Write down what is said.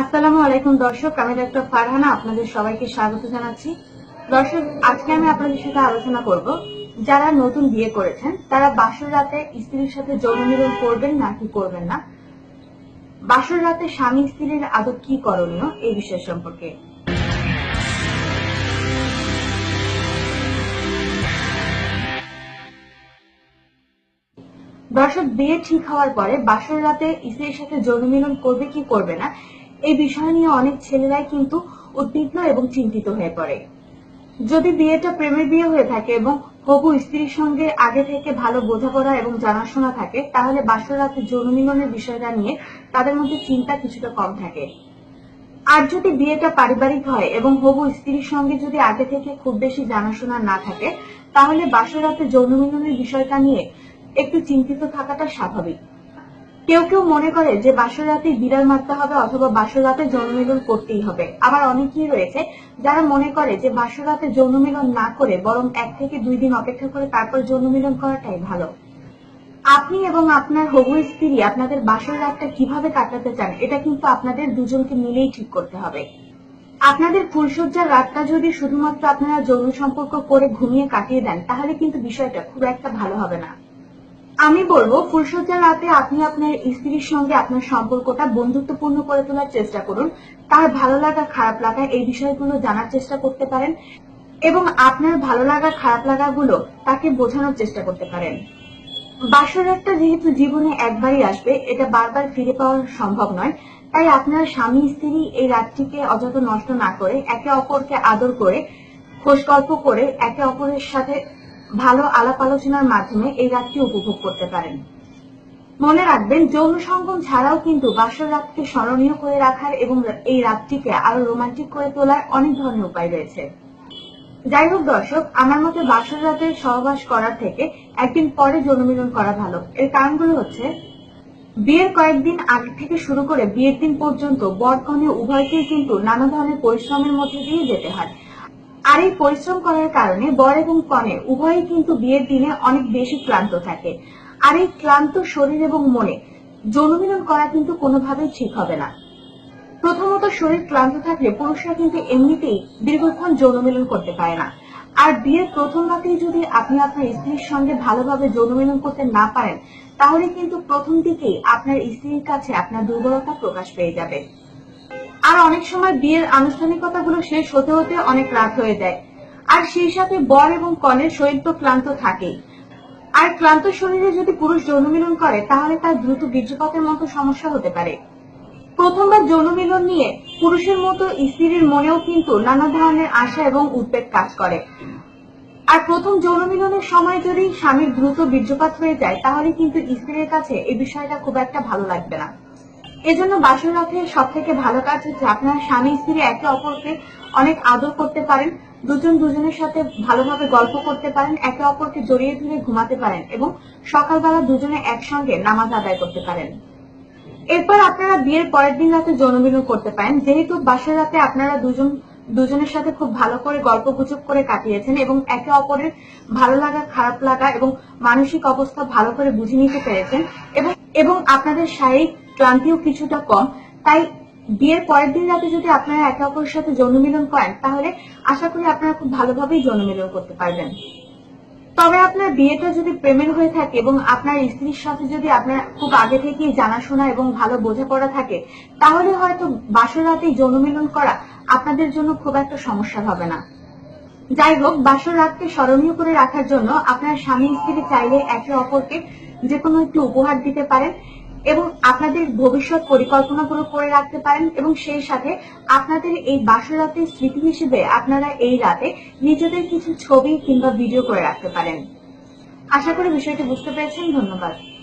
আসসালামু আলাইকুম দর্শক, আমি ডক্টর ফারহানা, আপনাদের সবাইকে স্বাগত জানাচ্ছি। দর্শক, আজকে আমি আপনাদের সাথে আলোচনা করব, যারা নতুন বিয়ে করেছেন, তারা বাসর রাতে স্ত্রীর সাথে যৌন মিলন করবেন নাকি করবেন না? বাসর রাতে স্বামী স্ত্রীর আদৌ কি করণীয়, এই বিষয় সম্পর্কে। দর্শক, বিয়ে ঠিক হওয়ার পরে বাসর রাতে স্ত্রীর সাথে যৌন মিলন করবে, কি করবে না? এই বিষয় নিয়ে অনেক ছেলেরাই কিন্তু উদ্বিগ্ন এবং চিন্তিত হয়ে পড়ে। যদি বিয়েটা প্রেমের বিয়ে হয়ে থাকে এবং হবু স্ত্রীর সঙ্গে আগে থেকে ভালো বোঝাপড়া এবং জানাশোনা থাকে, তাহলে বাসর যৌন মিলনের বিষয়টা নিয়ে তাদের মধ্যে চিন্তা কিছুটা কম থাকে। আর যদি বিয়েটা পারিবারিক হয় এবং হবু স্ত্রীর সঙ্গে যদি আগে থেকে খুব বেশি জানাশোনা না থাকে, তাহলে বাসর রাতে যৌন মিলনের বিষয়টা নিয়ে একটু চিন্তিত থাকাটা স্বাভাবিক। কেউ কেউ মনে করে যে বাসর রাতে বিড়াল মারতে হবে অথবা বাসর রাতে যৌন মিলন করতেই হবে। আবার অনেকেই রয়েছে যারা মনে করে যে বাসর রাতে যৌন মিলন না করে বরং এক থেকে দুই দিন অপেক্ষা করে তারপর যৌন মিলন করাটাই ভালো। আপনি এবং আপনার হবু স্ত্রী আপনাদের বাসর রাতটা কীভাবে কাটাতে চান, এটা কিন্তু আপনাদের দুজনকে মিলেই ঠিক করতে হবে। আপনাদের ফুলসজ্জার রাতটা যদি শুধুমাত্র আপনারা যৌন সম্পর্ক করে ঘুমিয়ে কাটিয়ে দেন, তাহলে কিন্তু বিষয়টা খুব একটা ভালো হবে না। আমি বলব ফুলসজ্জার রাতে আপনি আপনার স্ত্রীর সঙ্গে আপনার সম্পর্কটা বন্ধুত্বপূর্ণ করে তোলার চেষ্টা করুন। তার ভালো লাগা, খারাপ লাগা এই বিষয়গুলো জানার চেষ্টা করতে পারেন এবং আপনার ভালো লাগা, খারাপ লাগাগুলো তাকে বোঝানোর চেষ্টা করতে পারেন। বাসর রাতটা যেহেতু জীবনে একবারই আসবে, এটা বারবার ফিরে পাওয়া সম্ভব নয়। তাই আপনার স্বামী, স্ত্রী এই রাতটিকে অযথা নষ্ট না করে, একে অপরকে আদর করে খোশ গল্প করে, একে অপরের সাথে ভালো আলাপ আলোচনার মাধ্যমে এই রাতটি উপভোগ করতে পারেন। মনে রাখবেন, যৌন সঙ্গম ছাড়াও কিন্তু বাসর রাতকে স্মরণীয় করে রাখার এবং এই রাতটিকে আরও রোমান্টিক করে তোলার অনেক ধরনের উপায় রয়েছে। যাই হোক দর্শক, আমার মতে বাসর রাতে সহবাস করার থেকে একদিন পরে যৌন মিলন করা ভালো। এর কারণগুলো হচ্ছে, বিয়ের কয়েকদিন আগে থেকে শুরু করে বিয়ের দিন পর্যন্ত বর কনে উভয়কেই কিন্তু নানা ধরনের পরিশ্রমের মধ্যে দিয়ে যেতে হয়। আর এই পরিশ্রম করার কারণে বর এবং কনে উভয়ই কিন্তু বিয়ের দিনে অনেক বেশি ক্লান্ত থাকে। আর এই ক্লান্ত শরীর এবং মনে যৌন মিলন করা কিন্তু কোনোভাবেই ঠিক হবে না। প্রথমত শরীর ক্লান্ত থাকলে পুরুষরা কিন্তু এমনিতেই দীর্ঘক্ষণ যৌন মিলন করতে পারে না। আর বিয়ের প্রথম রাতেই যদি আপনি আপনার স্ত্রীর সঙ্গে ভালোভাবে যৌন মিলন করতে না পারেন, তাহলে কিন্তু প্রথম দিকেই আপনার স্ত্রীর কাছে আপনার দুর্বলতা প্রকাশ পেয়ে যাবে। আর অনেক সময় বিয়ের আনুষ্ঠানিকতাগুলো শেষ হতে হতে অনেক রাত হয়ে যায়। আর সেই সাথে বর এবং কনের শরীর তো ক্লান্ত থাকেই। আর ক্লান্ত শরীরে যদি পুরুষ যৌন মিলন করে, তাহলে তার দ্রুত বীর্যপাতের মতো সমস্যা হতে পারে। প্রথমবার যৌন মিলন নিয়ে পুরুষের মতো স্ত্রীর মনেও কিন্তু নানা ধরনের আশা এবং উদ্বেগ কাজ করে। আর প্রথম যৌন মিলনের সময় যদি স্বামীর দ্রুত বীর্যপাত হয়ে যায়, তাহলে কিন্তু স্ত্রীর কাছে এই বিষয়টা খুব একটা ভালো লাগবে না। এজন্য বাসর রাতে সব থেকে ভালো কাজ হচ্ছে আপনার স্বামী, স্ত্রী একে অপরকে অনেক আদর করতে পারেন, দুজন দুজনের সাথে ভালোভাবে গল্প করতে পারেন, একে অপরকে জড়িয়ে ধরে ঘুমাতে পারেন এবং সকালবেলা দুজনে একসঙ্গে নামাজ আদায় করতে পারেন। এরপর আপনারা বিয়ের পরের দিন রাতে যৌনমিলন করতে পারেন। যেহেতু বাসর রাতে আপনারা দুজন, দুজনের সাথে খুব ভালো করে গল্প গুজব করে কাটিয়েছেন এবং একে অপরের ভালো লাগা, খারাপ লাগা এবং মানসিক অবস্থা ভালো করে বুঝে নিতে পেরেছেন এবং এবং আপনাদের শারীরিক ক্লান্তিও কিছুটা কম। তাই বিয়ের পরের দিন রাতে যদি আপনারা একে অপরের সাথে যৌন করেন, তাহলে আশা করি আপনারা খুব ভালোভাবেই যৌন করতে পারবেন। তবে আপনার বিয়েটা যদি প্রেমের হয়ে থাকে এবং আপনার স্ত্রীর সাথে যদি আপনার খুব আগে থেকেই জানাশোনা এবং ভালো বোঝাপড়া থাকে, তাহলে হয়তো বাসর রাতেই যৌন করা আপনাদের জন্য খুব একটা সমস্যা হবে না। যাই হোক, বাসর রাতকে স্মরণীয় করে রাখার জন্য আপনার স্বামী স্ত্রী চাইলে একে অপরকে যে কোনো একটি উপহার দিতে পারেন। এবং আপনাদের ভবিষ্যৎ পরিকল্পনাগুলো করে রাখতে পারেন এবং সেই সাথে আপনাদের এই বাসরাতের স্মৃতি হিসেবে আপনারা এই রাতে নিজেদের কিছু ছবি কিংবা ভিডিও করে রাখতে পারেন। আশা করি বিষয়টি বুঝতে পেরেছেন। ধন্যবাদ।